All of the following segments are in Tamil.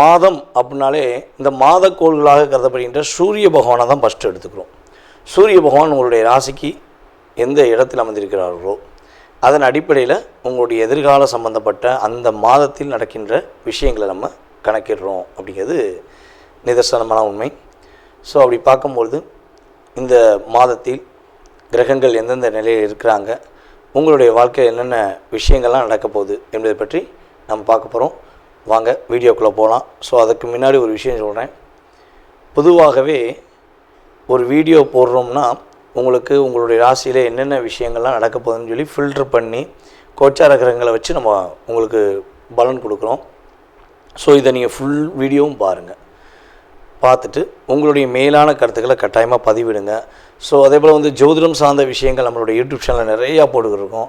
மாதம் அப்படின்னாலே இந்த மாதக்கோள்களாக கருதப்படுகின்ற சூரிய பகவானை தான் ஃபஸ்ட்டு எடுத்துக்கிறோம். சூரிய பகவான் உங்களுடைய ராசிக்கு எந்த இடத்தில் அமர்ந்திருக்கிறார்களோ அதன் அடிப்படையில் உங்களுடைய எதிர்கால சம்பந்தப்பட்ட அந்த மாதத்தில் நடக்கின்ற விஷயங்களை நம்ம கணக்கிடுறோம் அப்படிங்கிறது நிதர்சனமான உண்மை. ஸோ அப்படி பார்க்கும்பொழுது இந்த மாதத்தில் கிரகங்கள் எந்தெந்த நிலையில் இருக்கிறாங்க உங்களுடைய வாழ்க்கையில் என்னென்ன விஷயங்கள்லாம் நடக்க போகுது என்பதை பற்றி நம்ம பார்க்க போகிறோம் வாங்க வீடியோக்குள்ளே போகலாம் ஸோ அதுக்கு முன்னாடி ஒரு விஷயம் சொல்கிறேன் பொதுவாகவே ஒரு வீடியோ போடுறோம்னா உங்களுக்கு உங்களுடைய ராசியில் என்னென்ன விஷயங்கள்லாம் நடக்க போகுதுன்னு சொல்லி ஃபில்டர் பண்ணி கோச்சார கிரகங்களை வச்சு நம்ம உங்களுக்கு பலன் கொடுக்குறோம். ஸோ இதை நீங்கள் ஃபுல் வீடியோவும் பாருங்கள் பார்த்துட்டு உங்களுடைய மேலான கருத்துக்களை கட்டாயமாக பதிவிடுங்க. ஸோ அதே போல் வந்து ஜோதிடம் சார்ந்த விஷயங்கள் நம்மளுடைய யூடியூப் சேனலில் நிறையா போட்டுக்கிருக்கோம்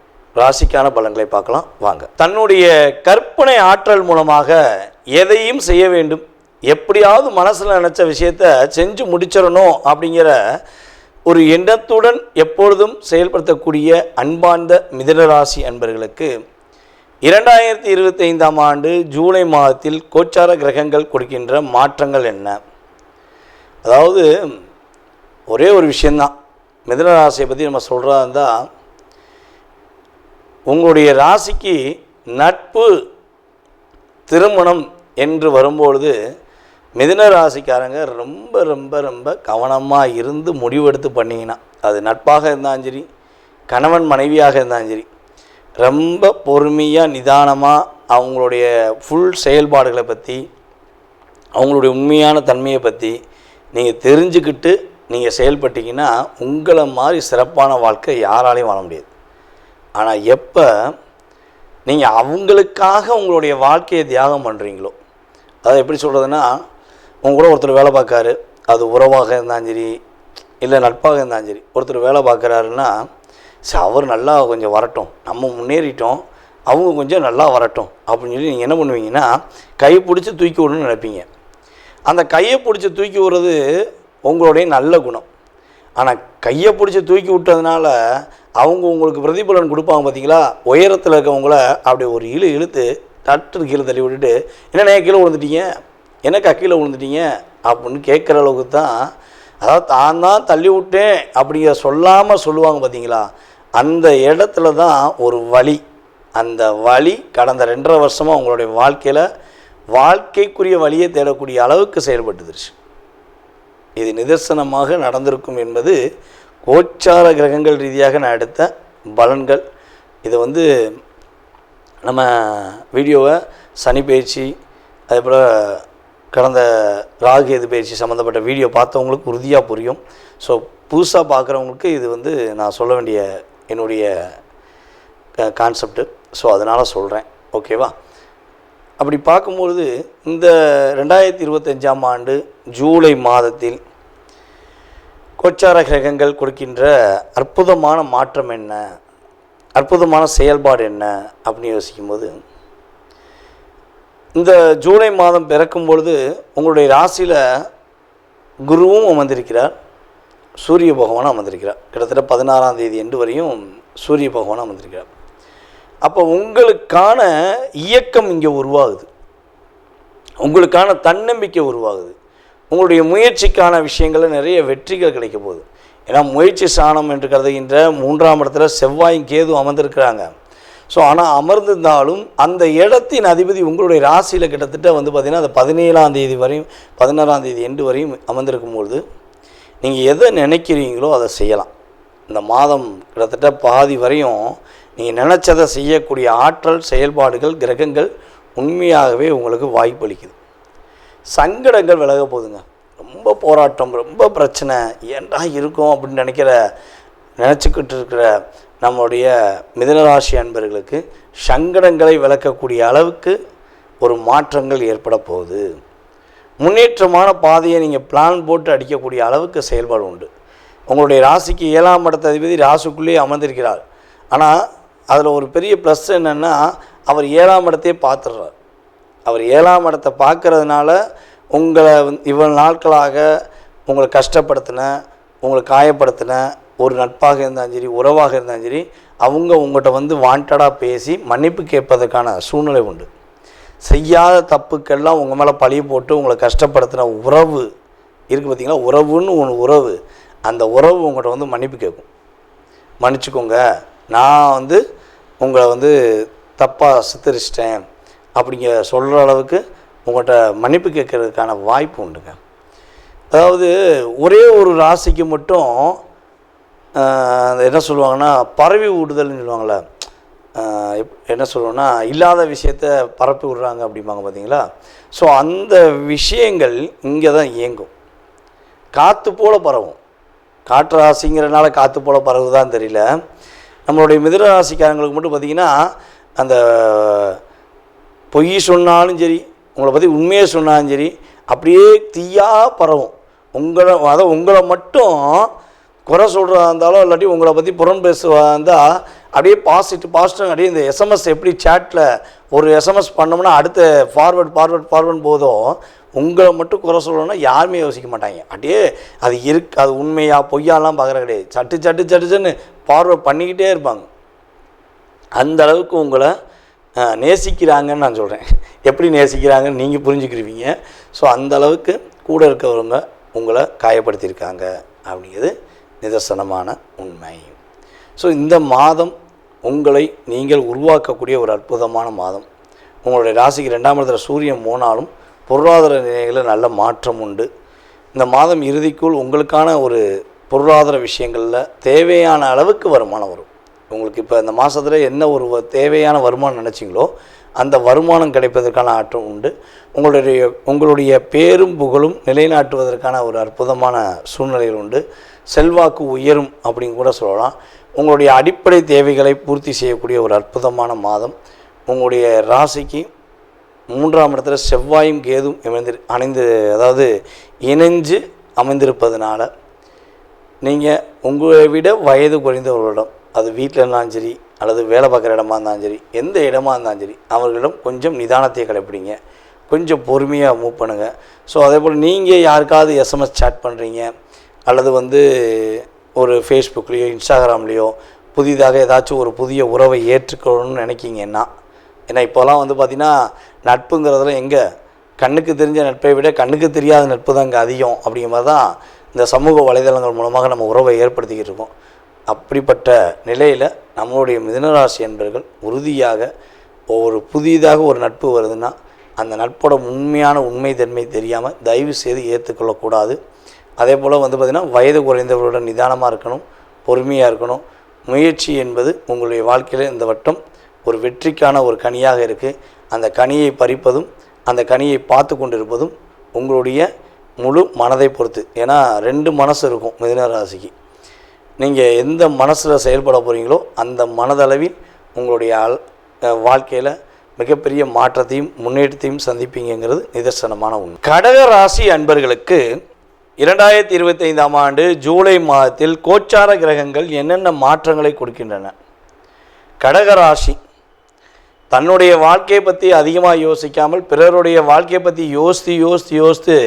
ராசிக்கான பலன்களை பார்க்கலாம். வாங்க. தன்னுடைய கற்பனை ஆற்றல் மூலமாக எதையும் செய்ய வேண்டும். எப்படியாவது மனசில் நினச்ச விஷயத்த செஞ்சு முடிச்சிடணும் அப்படிங்கிற ஒரு எண்ணத்துடன் எப்பொழுதும் செயல்படுத்தக்கூடிய அன்பார்ந்த மிதனராசி அன்பர்களுக்கு இரண்டாயிரத்தி இருபத்தைந்தாம் ஆண்டு ஜூலை மாதத்தில் கோச்சார கிரகங்கள் கொடுக்கின்ற மாற்றங்கள் என்ன? அதாவது ஒரே ஒரு விஷயந்தான் மிதனராசியை பற்றி நம்ம சொல்கிறதா இருந்தால் உங்களுடைய ராசிக்கு நட்பு திருமணம் என்று வரும்பொழுது மிதுன ராசிக்காரங்க ரொம்ப ரொம்ப ரொம்ப கவனமாக இருந்து முடிவெடுத்து பண்ணிங்கன்னா அது நட்பாக இருந்தாலும் சரி கணவன் மனைவியாக இருந்தாலும் சரி ரொம்ப பொறுமையாக நிதானமாக அவங்களுடைய ஃபுல் செயல்பாடுகளை பற்றி அவங்களுடைய உண்மையான தன்மையை பற்றி நீங்கள் தெரிஞ்சுக்கிட்டு நீங்கள் செயல்பட்டீங்கன்னா உங்களை மாதிரி சிறப்பான வாழ்க்கை யாராலையும் வாழ முடியாது. ஆனால் எப்போ நீங்கள் அவங்களுக்காக உங்களுடைய வாழ்க்கையை தியாகம் பண்ணுறீங்களோ அதை எப்படி சொல்கிறதுன்னா உங்க கூட ஒருத்தர் வேலை பார்க்காரு அது உறவாக இருந்தாலும் சரி இல்லை நட்பாக இருந்தாலும் சரி ஒருத்தர் வேலை பார்க்குறாருன்னா சரி அவர் நல்லா கொஞ்சம் வரட்டும் நம்ம முன்னேறிட்டோம் அவங்க கொஞ்சம் நல்லா வரட்டும் அப்படின்னு சொல்லி நீங்கள் என்ன பண்ணுவீங்கன்னா கை பிடிச்சி தூக்கி விடணும்னு நினைப்பீங்க. அந்த கையை பிடிச்சி தூக்கி விடுறது உங்களுடைய நல்ல குணம். ஆனால் கையை பிடிச்சி தூக்கி விட்டதுனால அவங்க உங்களுக்கு பிரதிபலன் கொடுப்பாங்க பார்த்தீங்களா உயரத்தில் இருக்கவங்கள அப்படி ஒரு இழு இழுத்து தட்டு கீழே தள்ளி விட்டுட்டு என்னண்ணே கீழே விழுந்துட்டீங்க? என்னக்கா கீழே விழுந்துட்டீங்க? அப்படின்னு கேட்குற அளவுக்கு தான் அதாவது தான் தான் தள்ளி விட்டேன் அப்படிங்கிற சொல்லாமல் சொல்லுவாங்க பார்த்தீங்களா அந்த இடத்துல தான் ஒரு வழி அந்த வழி கடந்த ரெண்டரை வருஷமாக உங்களுடைய வாழ்க்கையில் வாழ்க்கைக்குரிய வழியை தேடக்கூடிய அளவுக்கு செயல்பட்டுருச்சு. இது நிதர்சனமாக நடந்திருக்கும் என்பது கோச்சார கிரகங்கள் ரீதியாக நான் எடுத்த பலன்கள். இதை வந்து நம்ம வீடியோவை சனி பயிற்சி அதேபோல் கடந்த ராகு எது பயிற்சி சம்மந்தப்பட்ட வீடியோ பார்த்தவங்களுக்கு உறுதியாக புரியும். ஸோ புதுசாக பார்க்குறவங்களுக்கு இது வந்து நான் சொல்ல வேண்டிய என்னுடைய கான்செப்ட்டு ஸோ அதனால் சொல்கிறேன் ஓகேவா அப்படி பார்க்கும்பொழுது இந்த ரெண்டாயிரத்தி இருபத்தஞ்சாம் ஆண்டு ஜூலை மாதத்தில் கோச்சார கிரகங்கள் கொடுக்கின்ற அற்புதமான மாற்றம் என்ன? அற்புதமான செயல்பாடு என்ன? அப்படின்னு யோசிக்கும்போது இந்த ஜூலை மாதம் பிறக்கும் பொழுது உங்களுடைய ராசியில் குருவும் அமர்ந்திருக்கிறார். சூரிய பகவானும் அமர்ந்திருக்கிறார். கிட்டத்தட்ட பதினாறாம் தேதி எண்டு வரையும் சூரிய பகவானும் அமர்ந்திருக்கிறார். அப்போ உங்களுக்கான இயக்கம் இங்கே உருவாகுது. உங்களுக்கான தன்னம்பிக்கை உருவாகுது. உங்களுடைய முயற்சிக்கான விஷயங்களில் நிறைய வெற்றிகள் கிடைக்க போகுது ஏன்னா முயற்சி சாணம் என்று கருதுகின்ற மூன்றாம் இடத்துல செவ்வாயும் கேது அமர்ந்திருக்கிறாங்க. ஸோ ஆனால் அமர்ந்திருந்தாலும் அந்த இடத்தின் அதிபதி உங்களுடைய ராசியில் கிட்டத்தட்ட வந்து பார்த்திங்கன்னா அது பதினேழாம் தேதி வரையும் பதினாறாம் தேதி எண்டு வரையும் அமர்ந்திருக்கும் பொழுது நீங்கள் எதை நினைக்கிறீங்களோ அதை செய்யலாம். இந்த மாதம் கிட்டத்தட்ட பாதி வரையும் நீங்கள் நினச்சதை செய்யக்கூடிய ஆற்றல் செயல்பாடுகள் கிரகங்கள் உண்மையாகவே உங்களுக்கு வாய்ப்பளிக்குது. சங்கடங்கள் விலக போகுதுங்க. ரொம்ப போராட்டம் ரொம்ப பிரச்சனை. ஏன்டா இருக்கும் அப்படின்னு நினைக்கிற நினச்சிக்கிட்டு இருக்கிற நம்முடைய மிதனராசி அன்பர்களுக்கு சங்கடங்களை விளக்கக்கூடிய அளவுக்கு ஒரு மாற்றங்கள் ஏற்பட போகுது. முன்னேற்றமான பாதையை நீங்கள் பிளான் போட்டு அடிக்கக்கூடிய அளவுக்கு செயல்பாடு உண்டு. உங்களுடைய ராசிக்கு ஏழாம் இடத்த அதிபதி ராசிக்குள்ளேயே அமர்ந்திருக்கிறார். ஆனால் அதில் ஒரு பெரிய ப்ளஸ் என்னென்னா அவர் ஏழாம் இடத்தையே பார்த்துடுறார். அவர் ஏழாம் இடத்தை பார்க்கறதுனால உங்களை வந்து நாட்களாக உங்களை கஷ்டப்படுத்தின உங்களை காயப்படுத்தின ஒரு நட்பாக இருந்தாலும் சரி உறவாக இருந்தாலும் சரி அவங்க உங்கள்கிட்ட வந்து வாண்டடாக பேசி மன்னிப்பு கேட்பதற்கான சூழ்நிலை உண்டு. செய்யாத தப்புக்கெல்லாம் உங்கள் மேலே பழிய போட்டு உங்களை கஷ்டப்படுத்தின உறவு இருக்குது பார்த்திங்களா உறவுன்னு ஒன்று உறவு. அந்த உறவு உங்கள்கிட்ட வந்து மன்னிப்பு கேட்கும். மன்னிச்சுக்கோங்க. நான் வந்து உங்களை வந்து தப்பாக சித்தரிச்சிட்டேன். அப்படிங்க சொல்கிற அளவுக்கு உங்கள்கிட்ட மன்னிப்பு கேட்கறதுக்கான வாய்ப்பு உண்டுங்க. அதாவது ஒரே ஒரு ராசிக்கு மட்டும் என்ன சொல்லுவாங்கன்னா பரவி விடுதல்னு சொல்லுவாங்கள்ல எப்- என்ன சொல்லுவோன்னா இல்லாத விஷயத்த பரப்பி விடுறாங்க அப்படிம்பாங்க பார்த்தீங்களா ஸோ அந்த விஷயங்கள் இங்கே தான் இயங்கும். காற்று போல் பரவும். காற்று ராசிங்கிறனால காற்று போல் பரவுதான் தெரியல. நம்மளுடைய மிதுன ராசிக்காரங்களுக்கு மட்டும் பார்த்திங்கன்னா அந்த பொய் சொன்னாலும் சரி உங்களை பற்றி உண்மையை சொன்னாலும் சரி அப்படியே தீயாக பரவும். உங்களை அதை உங்களை மட்டும் குறை சொல்கிறதா இருந்தாலும் இல்லாட்டி உங்களை பற்றி புறம் பேசுவதா இருந்தால் அப்படியே பாசிட்டிவ் பாசிட்டிவ் அப்படியே இந்த எஸ்எம்எஸ் எப்படி சேட்டில் ஒரு எஸ்எம்எஸ் பண்ணோம்னா அடுத்த ஃபார்வர்ட் ஃபார்வர்ட் ஃபார்வர்ட் போதும். உங்களை மட்டும் குறை சொல்லணும்னா யாருமே யோசிக்க மாட்டாங்க. அப்படியே அது இருக்கு அது உண்மையாக பொய்யாலாம் பார்க்குற கிடையாது. சட்டு சட்டு சட்டு சட்டுன்னு ஃபார்வர்ட் பண்ணிக்கிட்டே இருப்பாங்க. அந்த அளவுக்கு உங்களை நேசிக்கிறாங்கன்னு நான் சொல்கிறேன் எப்படி நேசிக்கிறாங்கன்னு நீங்கள் புரிஞ்சுக்கிருவீங்க. ஸோ அந்த அளவுக்கு கூட இருக்கிறவங்க உங்களை காயப்படுத்தியிருக்காங்க அப்படிங்கிறது நிதர்சனமான உண்மை. ஸோ இந்த மாதம் உங்களை நீங்கள் உருவாக்கக்கூடிய ஒரு அற்புதமான மாதம். உங்களுடைய ராசிக்கு ரெண்டாம் இடத்துல சூரியன் போனாலும் பொருளாதார நிலைகளில் நல்ல மாற்றம் உண்டு. இந்த மாதம் இறுதிக்குள் உங்களுக்கான ஒரு பொருளாதார விஷயங்களில் தேவையான அளவுக்கு வருமானம் வரும். உங்களுக்கு இப்போ இந்த மாதத்தில் என்ன ஒரு தேவையான வருமானம் நினச்சிங்களோ அந்த வருமானம் கிடைப்பதற்கான ஆற்றம் உண்டு. உங்களுடைய உங்களுடைய பேரும் புகழும் நிலைநாட்டுவதற்கான ஒரு அற்புதமான சூழ்நிலைகள் உண்டு. செல்வாக்கு உயரும் அப்படின்னு கூட சொல்லலாம். உங்களுடைய அடிப்படை தேவைகளை பூர்த்தி செய்யக்கூடிய ஒரு அற்புதமான மாதம். உங்களுடைய ராசிக்கு மூன்றாம் இடத்துல செவ்வாயும் கேதும் இணைந்து அணைந்து அதாவது இணைஞ்சு அமைந்திருப்பதனால நீங்கள் உங்களை விட வயது குறைந்தவர்களிடம் அது வீட்டில் இருந்தாலும் சரி அல்லது வேலை பார்க்குற இடமா இருந்தாலும் சரி எந்த இடமா இருந்தாலும் சரி அவர்களிடம் கொஞ்சம் நிதானத்தை கடைப்பிடிங்க. கொஞ்சம் பொறுமையாக மூவ் பண்ணுங்கள் ஸோ அதே போல் நீங்கள் யாருக்காவது எஸ்எம்எஸ் சேட் பண்ணுறீங்க அல்லது வந்து ஒரு ஃபேஸ்புக்லேயோ இன்ஸ்டாகிராம்லேயோ புதிதாக ஏதாச்சும் ஒரு புதிய உறவை ஏற்றுக்கணும்னு நினைக்கிங்கன்னா ஏன்னா இப்போலாம் வந்து பார்த்திங்கன்னா நட்புங்கிறதுல எங்கே? கண்ணுக்கு தெரிஞ்ச நட்பை விட கண்ணுக்கு தெரியாத நட்பு தான் இங்கே அதிகம் அப்படிங்கிற மாதிரி தான் இந்த சமூக வலைதளங்கள் மூலமாக நம்ம உறவை ஏற்படுத்திக்கிட்டு இருக்கோம். அப்படிப்பட்ட நிலையில் நம்மளுடைய மிதனராசி என்பர்கள் உறுதியாக ஒரு புதிதாக ஒரு நட்பு வருதுன்னா அந்த நட்போட உண்மையான உண்மை தன்மை தெரியாமல் தயவு செய்து ஏற்றுக்கொள்ளக்கூடாது அதே போல் வந்து பார்த்திங்கன்னா வயது குறைந்தவர்களுடன் நிதானமாக இருக்கணும் பொறுமையாக இருக்கணும். முயற்சி என்பது உங்களுடைய வாழ்க்கையில் இந்த வட்டம் ஒரு வெற்றிக்கான ஒரு கனியாக இருக்குது அந்த கனியை பறிப்பதும் அந்த கனியை பார்த்து கொண்டிருப்பதும் உங்களுடைய முழு மனதை பொறுத்து. ஏன்னா ரெண்டு மனசு இருக்கும் மிதுன ராசிக்கு நீங்கள் எந்த மனசில் செயல்பட போகிறீங்களோ அந்த மனதளவில் உங்களுடைய ஆள் வாழ்க்கையில் மிகப்பெரிய மாற்றத்தையும் முன்னேற்றத்தையும் சந்திப்பீங்கிறது நிதர்சனமான உண்மை. கடக ராசி அன்பர்களுக்கு இரண்டாயிரத்தி இருபத்தைந்தாம் ஆண்டு ஜூலை மாதத்தில் கோச்சார கிரகங்கள் என்னென்ன மாற்றங்களை கொடுக்கின்றன? கடக ராசி. தன்னுடைய வாழ்க்கையை பற்றி அதிகமாக யோசிக்காமல் பிறருடைய வாழ்க்கையை பற்றி யோசித்து யோசித்து யோசித்து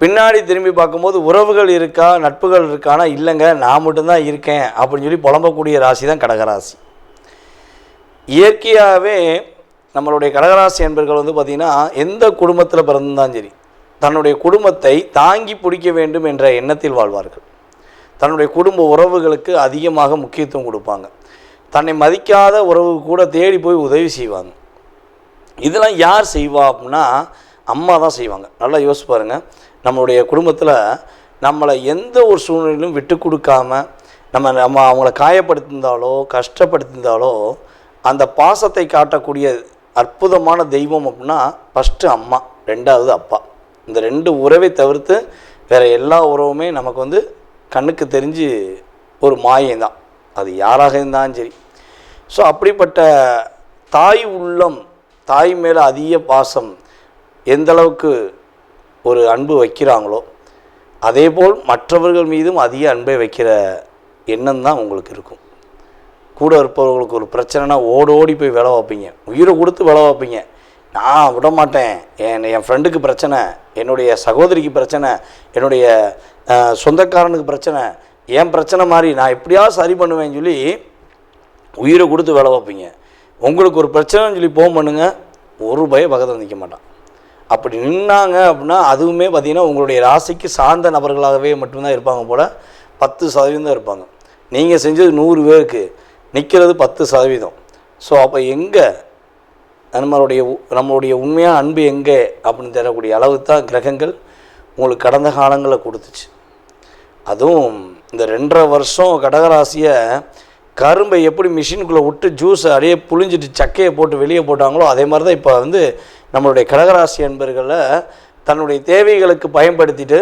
பின்னாடி திரும்பி பார்க்கும்போது உறவுகள் இருக்கா நட்புகள் இருக்கானா இல்லைங்க நான் மட்டும்தான் இருக்கேன் அப்படின்னு சொல்லி புலம்பக்கூடிய ராசி தான் கடகராசி. இயற்கையாகவே நம்மளுடைய கடகராசி என்பர்கள் வந்து பார்த்திங்கன்னா எந்த குடும்பத்தில் பிறந்தாலும் சரி தன்னுடைய குடும்பத்தை தாங்கி பிடிக்க வேண்டும் என்ற எண்ணத்தில் வாழ்வார்கள். தன்னுடைய குடும்ப உறவுகளுக்கு அதிகமாக முக்கியத்துவம் கொடுப்பாங்க. தன்னை மதிக்காத உறவு கூட தேடி போய் உதவி செய்வாங்க. இதெல்லாம் யார் செய்வா அப்படின்னா அம்மா தான் செய்வாங்க. நல்லா யோசிச்சு பாருங்கள் நம்மளுடைய குடும்பத்தில் நம்மளை எந்த ஒரு சூழ்நிலையிலும் விட்டு கொடுக்காம நம்ம நம்ம அவங்கள காயப்படுத்தியிருந்தாலோ கஷ்டப்படுத்தியிருந்தாலோ அந்த பாசத்தை காட்டக்கூடிய அற்புதமான தெய்வம் அப்படின்னா ஃபஸ்ட்டு அம்மா ரெண்டாவது அப்பா. இந்த ரெண்டு உறவை தவிர்த்து வேறு எல்லா உறவுமே நமக்கு வந்து கண்ணுக்கு தெரிஞ்சு ஒரு மாயம்தான் அது யாராக இருந்தாலும் சரி. ஸோ அப்படிப்பட்ட தாய் உள்ளம் தாய் மேலே அதிக பாசம் எந்தளவுக்கு ஒரு அன்பு வைக்கிறாங்களோ அதேபோல் மற்றவர்கள் மீதும் அதிக அன்பை வைக்கிற எண்ணம் தான் உங்களுக்கு இருக்கும். கூட இருப்பவர்களுக்கு ஒரு பிரச்சனைனா ஓடி ஓடி போய் வேலை வைப்பீங்க உயிரை கொடுத்து வேலை வைப்பீங்க நான் விட மாட்டேன். என் என் ஃப்ரெண்டுக்கு பிரச்சனை என்னுடைய சகோதரிக்கு பிரச்சனை என்னுடைய சொந்தக்காரனுக்கு பிரச்சனை என் பிரச்சனை மாதிரி நான் எப்படியாவது சரி பண்ணுவேன்னு சொல்லி உயிரை கொடுத்து வேலை வைப்பீங்க உங்களுக்கு ஒரு பிரச்சனைன்னு சொல்லி போன் பண்ணுங்கள் ஒரு பய பக்கத்தில் நிற்க மாட்டான். அப்படி நின்னாங்க அப்படின்னா அதுவுமே பார்த்திங்கன்னா உங்களுடைய ராசிக்கு சார்ந்த நபர்களாகவே மட்டும்தான் இருப்பாங்க போல் பத்து சதவீதம் தான் இருப்பாங்க. நீங்கள் செஞ்சது நூறு பேருக்கு நிற்கிறது பத்து சதவீதம். ஸோ அப்போ எங்கே நம்மளுடைய உ- நம்மளுடைய உண்மையான அன்பு எங்கே அப்படின்னு தரக்கூடிய அளவுக்கு தான் கிரகங்கள் உங்களுக்கு கடந்த காலங்களில் கொடுத்துச்சு. அதுவும் இந்த ரெண்டரை வருஷம் கடகராசியை கரும்பை எப்படி மிஷினுக்குள்ளே விட்டு ஜூஸை அப்படியே புழிஞ்சிட்டு சக்கையை போட்டு வெளியே போட்டாங்களோ அதே மாதிரி தான் இப்போ வந்து நம்மளுடைய கடகராசி அன்பர்களை தன்னுடைய தேவைகளுக்கு பயன்படுத்திட்டு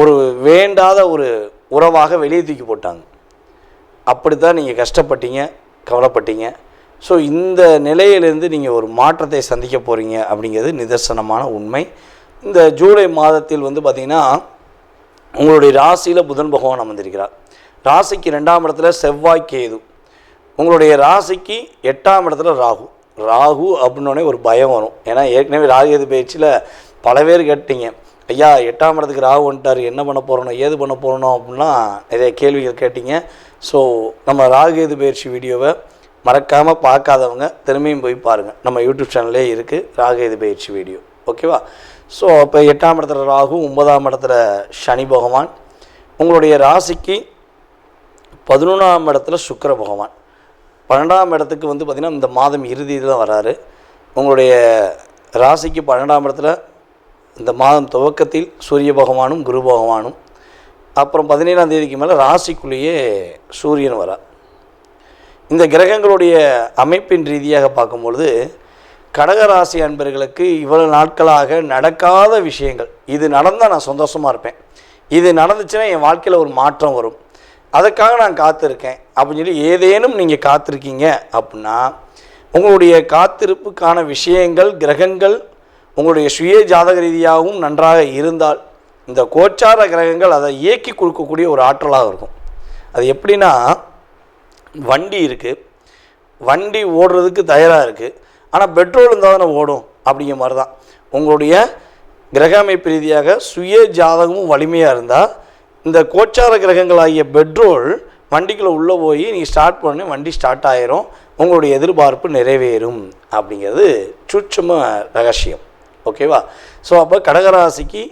ஒரு வேண்டாத ஒரு உறவாக வெளியே தூக்கி போட்டாங்க. அப்படி தான் நீங்கள் கஷ்டப்பட்டீங்க கவலைப்பட்டீங்க. ஸோ இந்த நிலையிலேருந்து நீங்கள் ஒரு மாற்றத்தை சந்திக்க போகிறீங்க அப்படிங்கிறது நிதர்சனமான உண்மை. இந்த ஜூலை மாதத்தில் வந்து பார்த்திங்கன்னா உங்களுடைய ராசியில் புதன் பகவான் அமர்ந்திருக்கிறார். ராசிக்கு ரெண்டாம் இடத்துல செவ்வாய் கேது. உங்களுடைய ராசிக்கு எட்டாம் இடத்துல ராகு. ராகு அப்படின்னோடனே ஒரு பயம் வரும். ஏன்னா ஏற்கனவே ராகுகேது பயிற்சியில் பல பேர் கேட்டீங்க. ஐயா எட்டாம் இடத்துக்கு ராகு வந்துட்டார் என்ன பண்ண போகிறோம் ஏது பண்ண போகிறோம் அப்படின்னா நிறைய கேள்விகள் கேட்டீங்க. ஸோ நம்ம ராகுகேது பயிற்சி வீடியோவை மறக்காமல் பார்க்காதவங்க திரும்பியும் போய் பாருங்கள் நம்ம யூடியூப் சேனல்லே இருக்குது ராகுகேது பயிற்சி வீடியோ ஓகேவா ஸோ இப்போ எட்டாம் இடத்துல ராகு ஒன்பதாம் இடத்துல சனி பகவான். உங்களுடைய ராசிக்கு பதினொன்றாம் இடத்துல சுக்கர பகவான். பன்னெண்டாம் இடத்துக்கு வந்து பார்த்திங்கன்னா இந்த மாதம் இறுதியில் தான் வராரு. உங்களுடைய ராசிக்கு பன்னெண்டாம் இடத்துல இந்த மாதம் துவக்கத்தில் சூரிய பகவானும் குரு பகவானும். அப்புறம் பதினேழாம் தேதிக்கு மேலே ராசிக்குள்ளேயே சூரியன் வரார். இந்த கிரகங்களுடைய அமைப்பின் ரீதியாக பார்க்கும்பொழுது கடகராசி அன்பர்களுக்கு இவ்வளவு நாட்களாக நடக்காத விஷயங்கள். இது நடந்தால் நான் சந்தோஷமாக இருப்பேன். இது நடந்துச்சுன்னா என் வாழ்க்கையில் ஒரு மாற்றம் வரும். அதுக்காக நான் காத்திருக்கேன். அப்படின்னு சொல்லி ஏதேனும் நீங்கள் காத்திருக்கீங்க அப்படின்னா உங்களுடைய காத்திருப்புக்கான விஷயங்கள் கிரகங்கள் உங்களுடைய சுய ஜாதக ரீதியாகவும் நன்றாக இருந்தால் இந்த கோச்சார கிரகங்கள் அதை இயக்கி கொடுக்கக்கூடிய ஒரு ஆற்றலாக இருக்கும். அது எப்படின்னா வண்டி இருக்குது வண்டி ஓடுறதுக்கு தயாராக இருக்குது ஆனால் பெட்ரோல் இருந்தால் தானே ஓடும் அப்படிங்கிற மாதிரி தான் உங்களுடைய கிரக அமைப்பு ரீதியாக சுய ஜாதகமும் வலிமையாக இருந்தால் இந்த கோச்சார கிரகங்களாகிய பெட்ரோல் வண்டிக்குள்ளே உள்ளே போய் நீங்கள் ஸ்டார்ட் பண்ணி வண்டி ஸ்டார்ட் ஆயிரும். உங்களுடைய எதிர்பார்ப்பு நிறைவேறும் அப்படிங்கிறது சூட்சும ரகசியம். ஓகேவா ஸோ அப்போ கடகராசிக்கு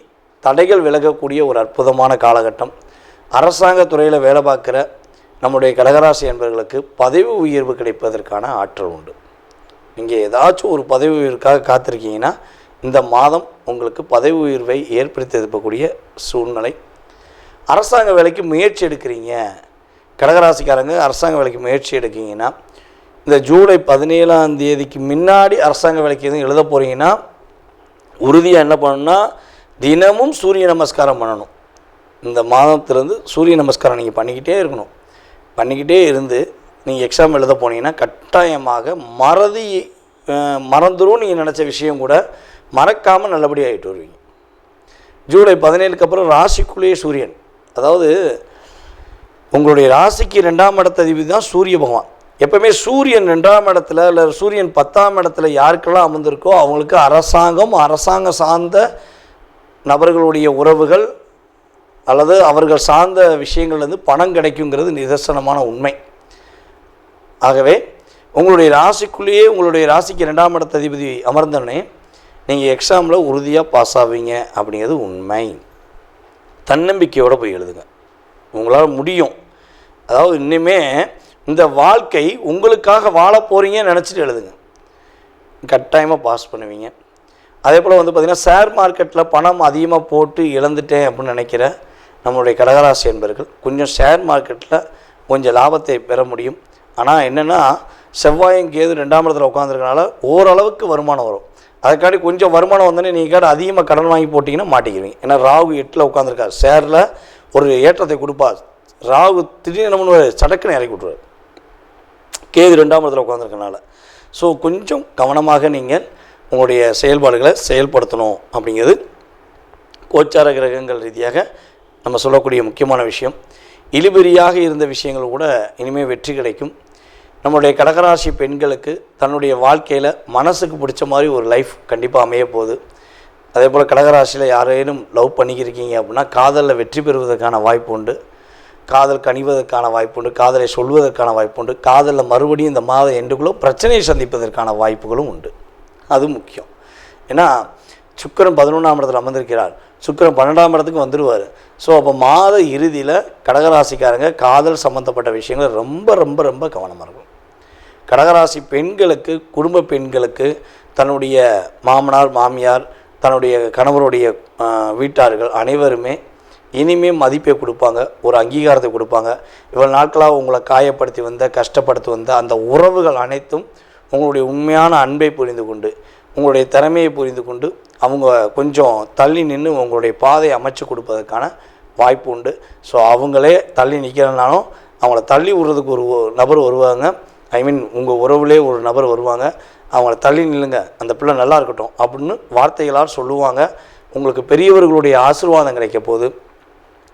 தடைகள் விலகக்கூடிய ஒரு அற்புதமான காலகட்டம். அரசாங்க துறையில் வேலை பார்க்குற நம்முடைய கடகராசி என்பவர்களுக்கு பதவி உயர்வு கிடைப்பதற்கான ஆற்றல் உண்டு. நீங்கள் ஏதாச்சும் ஒரு பதவி உயர்வுக்காக காத்திருக்கீங்கன்னா இந்த மாதம் உங்களுக்கு பதவி உயர்வை ஏற்படுத்தி இருப்பக்கூடிய சூழ்நிலை அரசாங்க வேலைக்கு முயற்சி எடுக்கிறீங்க. கடகராசிக்காரங்க அரசாங்க வேலைக்கு முயற்சி எடுக்கீங்கன்னா இந்த ஜூலை பதினேழாம் தேதிக்கு முன்னாடி அரசாங்க வேலைக்கு எதுவும் எழுத போகிறீங்கன்னா உறுதியாக என்ன பண்ணணும்னா தினமும் சூரிய நமஸ்காரம் பண்ணணும். இந்த மாதத்துலேருந்து சூரிய நமஸ்காரம் நீங்கள் பண்ணிக்கிட்டே இருக்கணும். பண்ணிக்கிட்டே இருந்து நீங்கள் எக்ஸாம் எழுத போனீங்கன்னா கட்டாயமாக மறதி மறந்துடும் நீங்கள் நினச்ச விஷயம் கூட மறக்காமல் நல்லபடியாக ஆகிட்டு வருவீங்க. ஜூலை பதினேழுக்கு அப்புறம் ராசிக்குள்ளேயே சூரியன். அதாவது உங்களுடைய ராசிக்கு ரெண்டாம் இடத்த அதிபதி தான் சூரிய பகவான். எப்பவுமே சூரியன் ரெண்டாம் இடத்துல இல்லை சூரியன் பத்தாம் இடத்துல யாருக்கெல்லாம் அமர்ந்திருக்கோ அவங்களுக்கு அரசாங்கம் அரசாங்கம் சார்ந்த நபர்களுடைய உறவுகள் அல்லது அவர்கள் சார்ந்த விஷயங்கள்லேருந்து பணம் கிடைக்குங்கிறது நிதர்சனமான உண்மை. ஆகவே உங்களுடைய ராசிக்குள்ளேயே உங்களுடைய ராசிக்கு ரெண்டாம் இடத்த அதிபதி அமர்ந்தோடனே நீங்கள் எக்ஸாமில் உறுதியாக பாஸ் ஆவீங்க அப்படிங்கிறது உண்மை. தன்னம்பிக்கையோடு போய் எழுதுங்க. உங்களால் முடியும். அதாவது இன்னுமே இந்த வாழ்க்கை உங்களுக்காக வாழ போகிறீங்கன்னு நினச்சிட்டு எழுதுங்க. கட்டாயமாக பாஸ் பண்ணுவீங்க. அதே போல் வந்து பார்த்திங்கன்னா ஷேர் மார்க்கெட்டில் பணம் அதிகமாக போட்டு இழந்துட்டேன் அப்படின்னு நினைக்கிற நம்மளுடைய கடகராசி என்பர்கள் கொஞ்சம் ஷேர் மார்க்கெட்டில் கொஞ்சம் லாபத்தை பெற முடியும். ஆனால் என்னென்னா செவ்வாயும் கேது ரெண்டாம் இடத்துல உட்காந்துருக்கனால ஓரளவுக்கு வருமானம் வரும். அதுக்காண்டி கொஞ்சம் வருமானம் வந்தோடனே நீங்கள் காட்டு அதிகமாக கடன் வாங்கி போட்டிங்கன்னா மாட்டிக்கிறீங்க ஏன்னா ராகு எட்டில் உட்காந்துருக்கார் சேரில் ஒரு ஏற்றத்தை கொடுப்பா. ராகு திடீர்னு என்ன பண்ணுவார்? சடக்குன்னு இறக்கி விட்ருவார் கேது ரெண்டாம் இடத்துல உட்காந்துருக்கனால ஸோ கொஞ்சம் கவனமாக நீங்கள் உங்களுடைய செயல்பாடுகளை செயல்படுத்தணும் அப்படிங்கிறது கோச்சார கிரகங்கள் ரீதியாக நம்ம சொல்லக்கூடிய முக்கியமான விஷயம். இழுபறியாக இருந்த விஷயங்கள் கூட இனிமேல் வெற்றி கிடைக்கும். நம்மளுடைய கடகராசி பெண்களுக்கு தன்னுடைய வாழ்க்கையில் மனசுக்கு பிடிச்ச மாதிரி ஒரு லைஃப் கண்டிப்பாக அமைய போகுது. அதே போல் கடகராசியில் யாரேனும் லவ் பண்ணிக்கிருக்கீங்க அப்படின்னா காதலில் வெற்றி பெறுவதற்கான வாய்ப்பு உண்டு. காதல் கனிவதற்கான வாய்ப்புண்டு காதலை சொல்வதற்கான வாய்ப்புண்டு காதலில் மறுபடியும் இந்த மாத எண்டுக்குள்ளோ பிரச்சனையை சந்திப்பதற்கான வாய்ப்புகளும் உண்டு. அது முக்கியம். ஏன்னா சுக்கரன் பதினொன்றாம் இடத்துல அமர்ந்திருக்கிறார். சுக்கரன் பன்னெண்டாம் இடத்துக்கு வந்துடுவார் ஸோ அப்போ மாத இறுதியில் கடகராசிக்காரங்க காதல் சம்மந்தப்பட்ட விஷயங்கள் ரொம்ப ரொம்ப ரொம்ப கவனமாக இருக்கும் கடகராசி பெண்களுக்கு குடும்ப பெண்களுக்கு தன்னுடைய மாமனார் மாமியார் தன்னுடைய கணவருடைய வீட்டார்கள் அனைவருமே இனிமே மதிப்பை கொடுப்பாங்க ஒரு அங்கீகாரத்தை கொடுப்பாங்க. இவ்வளோ நாட்களாக உங்களை காயப்படுத்தி வந்த கஷ்டப்படுத்தி வந்த அந்த உறவுகள் அனைத்தும் உங்களுடைய உண்மையான அன்பை புரிந்து கொண்டு உங்களுடைய திறமையை புரிந்து கொண்டு அவங்க கொஞ்சம் தள்ளி நின்று உங்களுடைய பாதையை அமைச்சு கொடுப்பதற்கான வாய்ப்பு உண்டு. ஸோ அவங்களே தள்ளி நிற்கிறனாலும் அவங்கள தள்ளி விடுறதுக்கு ஒரு நபர் வருவாங்க. ஐ மீன் உங்கள் உறவுலே ஒரு நபர் வருவாங்க. அவங்கள தள்ளி நில்லுங்க. அந்த பிள்ளை நல்லா இருக்கட்டும் அப்படின்னு வார்த்தைகளால் சொல்லுவாங்க. உங்களுக்கு பெரியவர்களுடைய ஆசீர்வாதம் கிடைக்க போகுது.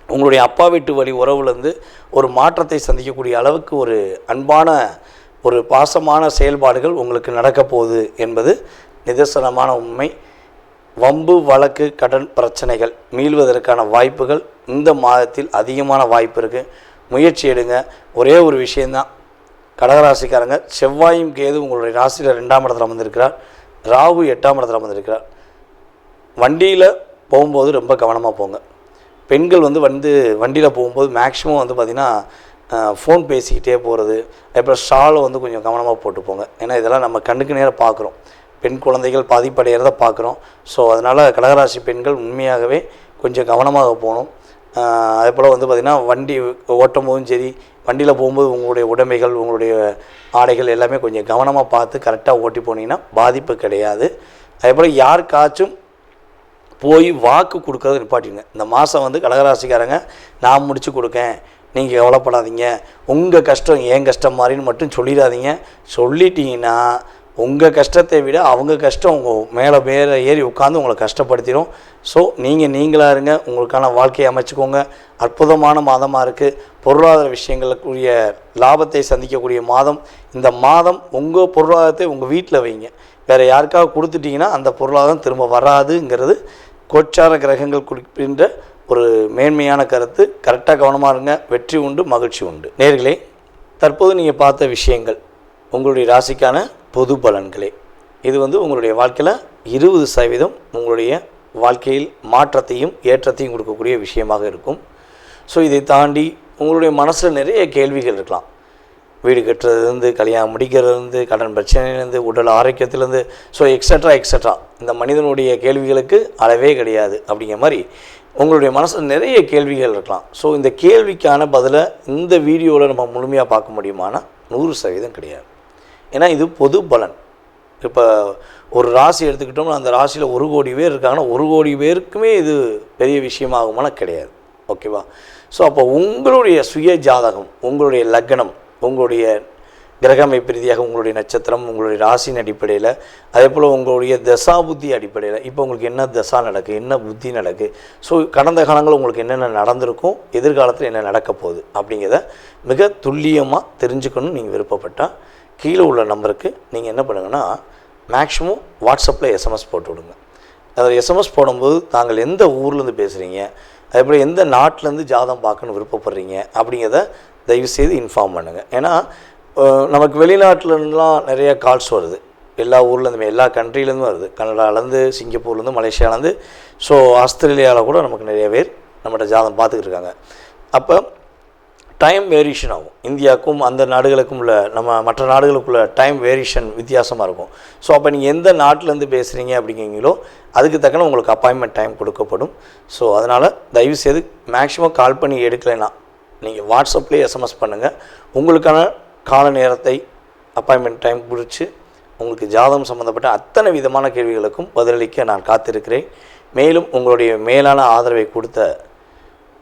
உங்களுடைய அப்பா வீட்டு வழி உறவுலேருந்து ஒரு மாற்றத்தை சந்திக்கக்கூடிய அளவுக்கு ஒரு அன்பான ஒரு பாசமான செயல்பாடுகள் உங்களுக்கு நடக்கப் போகுது என்பது நிதர்சனமான உண்மை. வம்பு வழக்கு கடன் பிரச்சனைகள் மீள்வதற்கான வாய்ப்புகள் இந்த மாதத்தில் அதிகமான வாய்ப்பு இருக்குது முயற்சி எடுங்க. ஒரே ஒரு விஷயந்தான் கடகராசிக்காரங்க செவ்வாயும் கேது உங்களுடைய ராசியில் ரெண்டாம் இடத்துல அமர்ந்திருக்கிறார். ராகு எட்டாம் இடத்துல அமர்ந்திருக்கிறார். வண்டியில் போகும்போது ரொம்ப கவனமாக போங்க. பெண்கள் வந்து வந்து வண்டியில் போகும்போது மேக்ஸிமம் வந்து பார்த்திங்கன்னா ஃபோன் பேசிக்கிட்டே போகிறது அப்புறம் ஷாலை வந்து கொஞ்சம் கவனமாக போட்டு போங்க. ஏன்னா இதெல்லாம் நம்ம கண்ணுக்கு நேராக பார்க்குறோம் பெண் குழந்தைகள் பாதிப்படைகிறத பார்க்குறோம் ஸோ அதனால் கடகராசி பெண்கள் உண்மையாகவே கொஞ்சம் கவனமாக போகணும். அதே போல் வந்து பார்த்திங்கன்னா வண்டி ஓட்டும் போதும் சரி வண்டியில் போகும்போது உங்களுடைய உடைமைகள் உங்களுடைய ஆடைகள் எல்லாமே கொஞ்சம் கவனமாக பார்த்து கரெக்டாக ஓட்டி போனீங்கன்னா பாதிப்பு கிடையாது. அதே போல் யாருக்காச்சும் போய் வாக்கு கொடுக்கறது நிப்பாட்டிங்க இந்த மாதம் வந்து கடகராசிக்காரங்க நான் முடிச்சு கொடுக்கேன் நீங்கள் கவலைப்படாதீங்க. உங்கள் கஷ்டம் என் கஷ்டம் மாதிரின்னு மட்டும் சொல்லிடாதீங்க. சொல்லிட்டீங்கன்னா உங்கள் கஷ்டத்தை விட அவங்க கஷ்டம் உங்கள் மேலே மேலே ஏறி உட்காந்து உங்களை கஷ்டப்படுத்திடும் ஸோ நீங்கள் நீங்களாக இருங்க. உங்களுக்கான வாழ்க்கையை அமைச்சுக்கோங்க. அற்புதமான மாதமாக இருக்குது பொருளாதார விஷயங்களுக்குரிய லாபத்தை சந்திக்கக்கூடிய மாதம். இந்த மாதம் உங்கள் பொருளாதாரத்தை உங்கள் வீட்டில் வைங்க. வேறு யாருக்காக கொடுத்துட்டிங்கன்னா அந்த பொருளாதாரம் திரும்ப வராதுங்கிறது கோச்சார கிரகங்கள் குறிப்பின்ற ஒரு மேன்மையான கருத்து. கரெக்டாக கவனமாக இருங்க. வெற்றி உண்டு மகிழ்ச்சி உண்டு. நேர்களே தற்போது நீங்கள் பார்த்த விஷயங்கள் உங்களுடைய ராசிக்கான பொது பலன்களே. இது வந்து உங்களுடைய வாழ்க்கையில் இருபது சதவீதம் உங்களுடைய வாழ்க்கையில் மாற்றத்தையும் ஏற்றத்தையும் கொடுக்கக்கூடிய விஷயமாக இருக்கும். ஸோ இதை தாண்டி உங்களுடைய மனசில் நிறைய கேள்விகள் இருக்கலாம். வீடு கட்டுறதுலேருந்து கல்யாணம் முடிக்கிறதுலேருந்து கடன் பிரச்சனையிலேருந்து உடல் ஆரோக்கியத்திலேருந்து ஸோ எக்ஸட்ரா எக்ஸட்ரா இந்த மனிதனுடைய கேள்விகளுக்கு அளவே கிடையாது அப்படிங்கிற மாதிரி உங்களுடைய மனசில் நிறைய கேள்விகள் இருக்கலாம். ஸோ இந்த கேள்விக்கான பதிலை இந்த வீடியோவில் நம்ம முழுமையாக பார்க்க முடியுமானா நூறு சதவீதம் கிடையாது. ஏன்னா இது பொது பலன். இப்போ ஒரு ராசி எடுத்துக்கிட்டோம்னா அந்த ராசியில் ஒரு கோடி பேர் இருக்காங்கன்னா ஒரு கோடி பேருக்குமே இது பெரிய விஷயமாகுமானா கிடையாது. ஓகேவா? ஸோ அப்போ உங்களுடைய சுய ஜாதகம் உங்களுடைய லக்னம் உங்களுடைய கிரகமைப்பு ரீதியாக உங்களுடைய நட்சத்திரம் உங்களுடைய ராசியின் அடிப்படையில் அதே போல் உங்களுடைய தசா புத்தி அடிப்படையில் இப்போ உங்களுக்கு என்ன தசா நடக்கு என்ன புத்தி நடக்கு ஸோ கடந்த காலங்களில் உங்களுக்கு என்னென்ன நடந்திருக்கும் எதிர்காலத்தில் என்ன நடக்க போகுது அப்படிங்கிறத மிக துல்லியமாக தெரிஞ்சுக்கணும்னு நீங்கள் விருப்பப்பட்டால் கீழே உள்ள நம்பருக்கு நீங்கள் என்ன பண்ணுங்கன்னா மேக்ஸிமம் வாட்ஸ்அப்பில் எஸ்எம்எஸ் போட்டு விடுங்க. அதில் எஸ்எம்எஸ் போடும்போது தாங்கள் எந்த ஊர்லேருந்து பேசுகிறீங்க அதே போல் எந்த நாட்டிலேருந்து ஜாதகம் பார்க்கணும்னு விருப்பப்படுறீங்க அப்படிங்கிறத தயவுசெய்து இன்ஃபார்ம் பண்ணுங்கள் ஏன்னா நமக்கு வெளிநாட்டிலலாம் நிறையா கால்ஸ் வருது. எல்லா ஊர்லேருந்துமே எல்லா கண்ட்ரிலேருந்து வருது. கனடாலேருந்து சிங்கப்பூர்லேருந்து மலேசியாலேருந்து. ஸோ ஆஸ்திரேலியாவில் கூட நமக்கு நிறைய பேர் நம்மகிட்ட ஜாதகம் பார்த்துக்கிட்டு இருக்காங்க. அப்போ டைம் வேரியேஷன் ஆகும். இந்தியாவுக்கும் அந்த நாடுகளுக்கும் உள்ள நம்ம மற்ற நாடுகளுக்குள்ள டைம் வேரியேஷன் வித்தியாசமாக இருக்கும். ஸோ அப்போ நீங்கள் எந்த நாட்டிலேருந்து பேசுகிறீங்க அப்படிங்கிறீங்களோ அதுக்கு தக்கன உங்களுக்கு அப்பாயின்மெண்ட் டைம் கொடுக்கப்படும். ஸோ அதனால் தயவுசெய்து மேக்ஸிமம் கால் பண்ணி எடுக்கலைன்னா நீங்கள் வாட்ஸ்அப்லேயே எஸ்எம்எஸ் பண்ணுங்கள் உங்களுக்கான கால நேரத்தை அப்பாயின்மெண்ட் டைம் குறித்து உங்களுக்கு ஜாதகம் சம்மந்தப்பட்ட அத்தனை விதமான கேள்விகளுக்கும் பதிலளிக்க நான் காத்திருக்கிறேன். மேலும் உங்களுடைய மேலான ஆதரவை கொடுத்த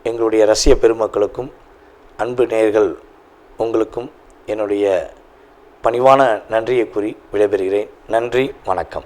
எங்களுடைய ரசிய பெருமக்களுக்கும் அன்பு நேயர்கள் உங்களுக்கும் என்னுடைய பணிவான நன்றியை கூறி விடைபெறுகிறேன். நன்றி வணக்கம்.